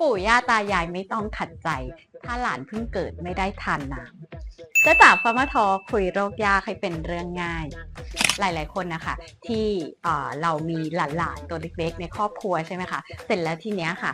ปู่ย่าตายายไม่ต้องขัดใจ ถ้าหลานเพิ่งเกิดไม่ได้ทานน้ำจะจากฟามทอคุยโรคยากให้เป็นเรื่องง่าย หลาย ๆ คนนะคะที่เรามีหลานๆตัวเล็กๆ ในครอบครัวใช่ไหมคะเสร็จแล้วทีเนี้ยค่ะ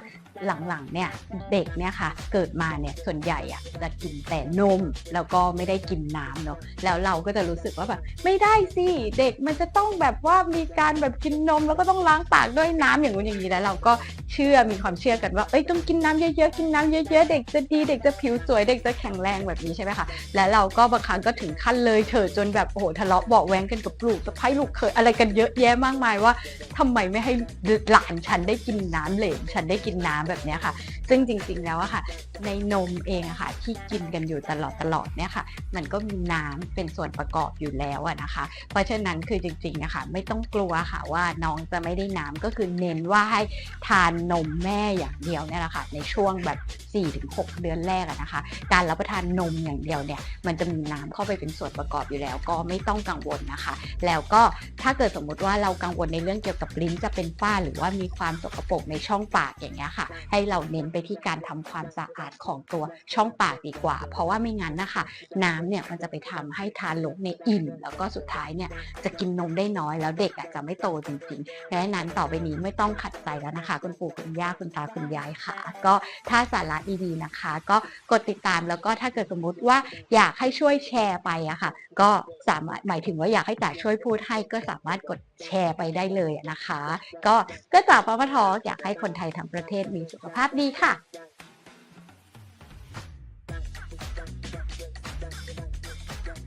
หลังๆเนี่ยเด็กเนี่ยค่ะ เกิดมาเนี่ยส่วนใหญ่อะจะกินแต่นมแล้วก็ไม่ได้กินน้ำเนาะแล้วเราก็จะรู้สึกว่าแบบไม่ได้สิเด็กมันจะต้องแบบว่ามีการแบบกินนมแล้วก็ต้องล้างปากด้วยน้ำอย่างนู้นอย่างนี้แล้วเราก็ เชื่อมีความเชื่อกันว่าเอ้ยต้องกินน้ำเยอะๆกินน้ำเยอะๆเด็กจะดีเด็กจะผิวสวยเด็กจะแข็งแรงแบบนี้ใช่ไหมคะแล้วเราก็บางครั้งก็ถึงขั้นเลยเถิดจนแบบโอ้โหทะเลาะเบาะแว้งกันกับลูกสะพ้ายลูกเขยอะไรกันเยอะแยะมากมายว่าทำไมไม่ให้หลานฉันได้กินน้ำเหลวฉันได้กินน้ำแบบนี้ค่ะ ซึ่งจริงๆแล้วอะค่ะ ในนมเองอะค่ะ ที่กินกันอยู่ตลอดตลอดเนี่ยค่ะ มันก็มีน้ำเป็นส่วนประกอบอยู่แล้วอะนะคะ เพราะฉะนั้นคือจริงๆอะค่ะ ไม่ต้องกลัวค่ะว่าน้องจะไม่ได้น้ำก็คือเน้นว่าให้ทานนมแม่อย่างเดียวเนี่ยแหละค่ะในช่วงแบบ 4-6 เดือนแรกอะนะคะ การรับประทานนมอย่างเดียวเนี่ยมันจะมีน้ำเข้าไปเป็นส่วนประกอบอยู่แล้ว ก็ไม่ต้องกังวลนะคะ แล้วก็ถ้าเกิดสมมุติว่าเรากังวลในเรื่องเกี่ยวกับลิ้นจะเป็นฝ้า หรือว่ามีความสกปรกในช่องปากอย่างเงี้ยค่ะ ให้เราเน้นไปที่การทำความสะอาดของตัวช่องปากดีกว่า เพราะว่าไม่งั้นนะคะน้ำเนี่ยมันจะไปทำให้ทานลงในอิ่มแล้วก็สุดท้ายเนี่ยจะกินนมได้น้อยแล้วเด็กอาจจะไม่โตจริงๆเพราะฉะนั้นต่อไปนี้ไม่ต้องขัดใจแล้วนะคะ คุณปู่คุณย่าคุณตาคุณยายค่ะ ก็ถ้าสาระดีๆนะคะ ก็กดติดตามแล้วก็ถ้าเกิดสมมุติว่าอยากให้ช่วยแชร์ไปอะค่ะ ก็สามารถหมายถึงว่าอยากให้จ่าช่วยพูดให้ก็สามารถกดแชร์ไปได้เลยนะคะ ก็ก็จากปปทอยากให้คนไทยทั้งประเทศมีสุขภาพดีค่ะ